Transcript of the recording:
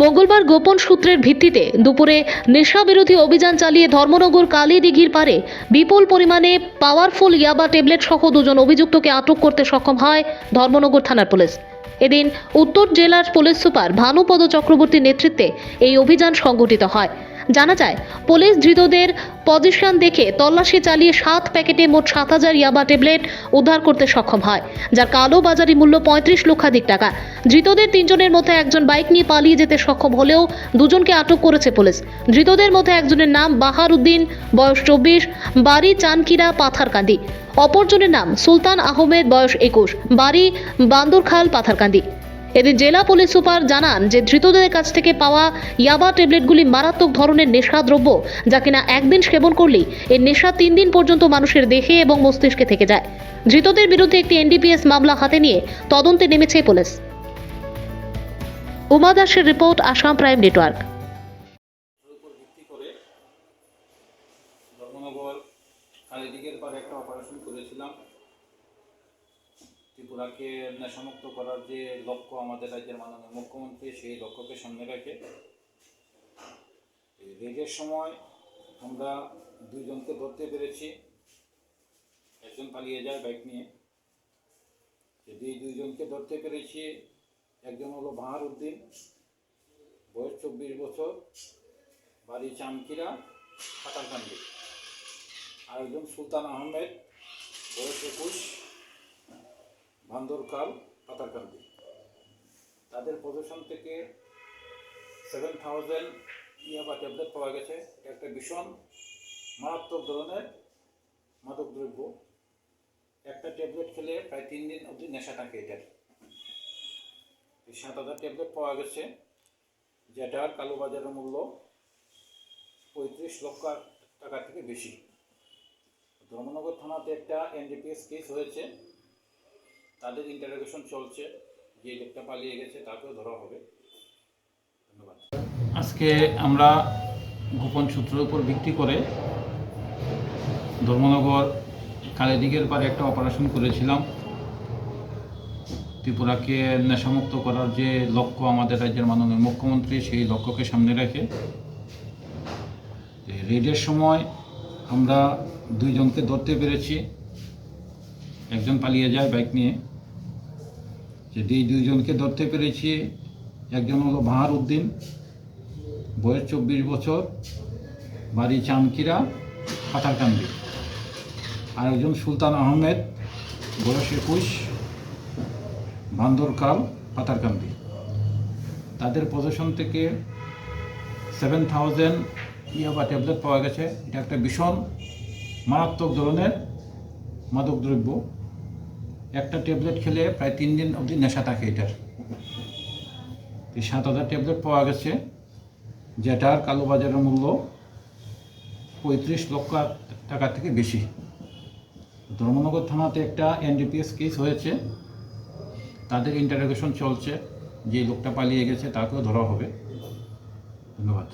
মঙ্গলবার গোপন সূত্রের ভিত্তিতে দুপুরে নেশা বিরোধী অভিযান চালিয়ে ধর্মনগর কালীদিঘির পারে বিপুল পরিমাণে পাওয়ারফুল ইয়াবা ট্যাবলেট সহ দুজন অভিযুক্তকে আটক করতে সক্ষম হয় ধর্মনগর থানার পুলিশ। এদিন উত্তর জেলার পুলিশ সুপার ভানুপদ চক্রবর্তীর নেতৃত্বে এই অভিযান সংগঠিত হয়। জানা যায়, পুলিশ ধৃতদের পজিশন দেখে তল্লাশি চালিয়ে সাত প্যাকেটে মোট সাত হাজার ইয়াবা ট্যাবলেট উদ্ধার করতে সক্ষম হয়, যার কালো বাজারি মূল্য পঁয়ত্রিশ লক্ষাধিক টাকা। ধৃতদের তিনজনের মধ্যে একজন বাইক নিয়ে পালিয়ে যেতে সক্ষম হলেও দুজনকে আটক করেছে পুলিশ। ধৃতদের মধ্যে একজনের নাম বাহার উদ্দিন বয়স চব্বিশ, বাড়ি চানকিরা, পাথারকান্দি। অপরজনের নাম সুলতান আহমেদ, বয়স একুশ, বাড়ি বান্দরখাল, পাথারকান্দি। এদিন জেলা পুলিশ সুপার জানান যে ধৃতদের কাছ থেকে পাওয়া ইয়াবা ট্যাবলেটগুলি মারাত্মক ধরনের নেশাদ্রব্য যা কিনা একদিন সেবন করলেই এর নেশা তিন দিন পর্যন্ত মানুষের দেহে এবং মস্তিষ্কে থেকে যায়। ধৃতদের বিরুদ্ধে একটি এনডিপিএস মামলা হাতে নিয়ে তদন্তে নেমেছে পুলিশ। উমা দাসের রিপোর্ট, আসাম প্রাইম নেটওয়ার্ক। করেছিলাম। ত্রিপুরাকে নেশামুক্ত করার যে লক্ষ্য আমাদের রাজ্যের মাননীয় মুখ্যমন্ত্রী, সেই লক্ষ্যকে সামনে রেখে রেডের সময় আমরা দুইজনকে ধরতে পেরেছি। একজন পালিয়ে যায় বাইক নিয়ে। এই দুইজনকে ধরতে পেরেছি। একজন হলো বাহার উদ্দিন বয়স চব্বিশ বছর, বাড়ি চামকিরা পাতারকান্দি আর একজন সুলতান আহমেদ, বয়স একুশ। ভান্দরকাল পাতারকান্দি তাদের প্রদর্শন থেকে সেভেন থাউজেন্ড ইয়াবা ট্যাবলেট পাওয়া গেছে। এটা একটা ভীষণ মারাত্মক ধরনের মাদক দ্রব্য। একটা ট্যাবলেট খেলে প্রায় তিন দিন অবধি নেশা থাকে এটার। এই সাত হাজার ট্যাবলেট পাওয়া গেছে, যেটার কালোবাজারের মূল্য পঁয়ত্রিশ লক্ষ টাকা থেকে বেশি। ধর্মনগর থানাতে একটা এনডিপিএস কেস হয়েছে। তাদের ইন্টারোগেশন চলছে, যে লোকটা পালিয়ে গেছে তাকেও ধরা হবে। ধন্যবাদ। আজকে আমরা গোপন সূত্রের উপর ভিত্তি করে ধর্মনগর কালীদিঘের পারে একটা অপারেশন করেছিলাম। ত্রিপুরাকে নেশামুক্ত করার যে লক্ষ্য আমাদের রাজ্যের মাননীয় মুখ্যমন্ত্রী, সেই লক্ষ্যকে সামনে রেখে রেডের সময় আমরা দুইজনকে ধরতে পেরেছি। একজন পালিয়ে যায় বাইক নিয়ে। এই দুইজনকে ধরতে পেরেছি, একজন হলো বাহার উদ্দিন বয়স চব্বিশ বছর, বাড়ি চানকিরা পাথারকান্দি আর একজন সুলতান আহমেদ, বয়স একুশ, বান্দরকাল পাতারকান্দি তাদের পজিশন থেকে সেভেন থাউজেন্ড ইয়াবা ট্যাবলেট পাওয়া গেছে। এটা একটা ভীষণ মারাত্মক ধরনের মাদক দ্রব্য একটা ট্যাবলেট খেলে প্রায় তিন দিন অবধি নেশা থাকে এটার। এই সাত হাজার ট্যাবলেট পাওয়া গেছে, যেটার কালোবাজারের মূল্য পঁয়ত্রিশ লক্ষ টাকা থেকে বেশি। ধর্মনগর থানাতে একটা এনডিপিএস কেস হয়েছে। তাদের ইন্টারোগেশন চলছে, যে লোকটা পালিয়ে গেছে, তাকেও ধরা হবে। ধন্যবাদ।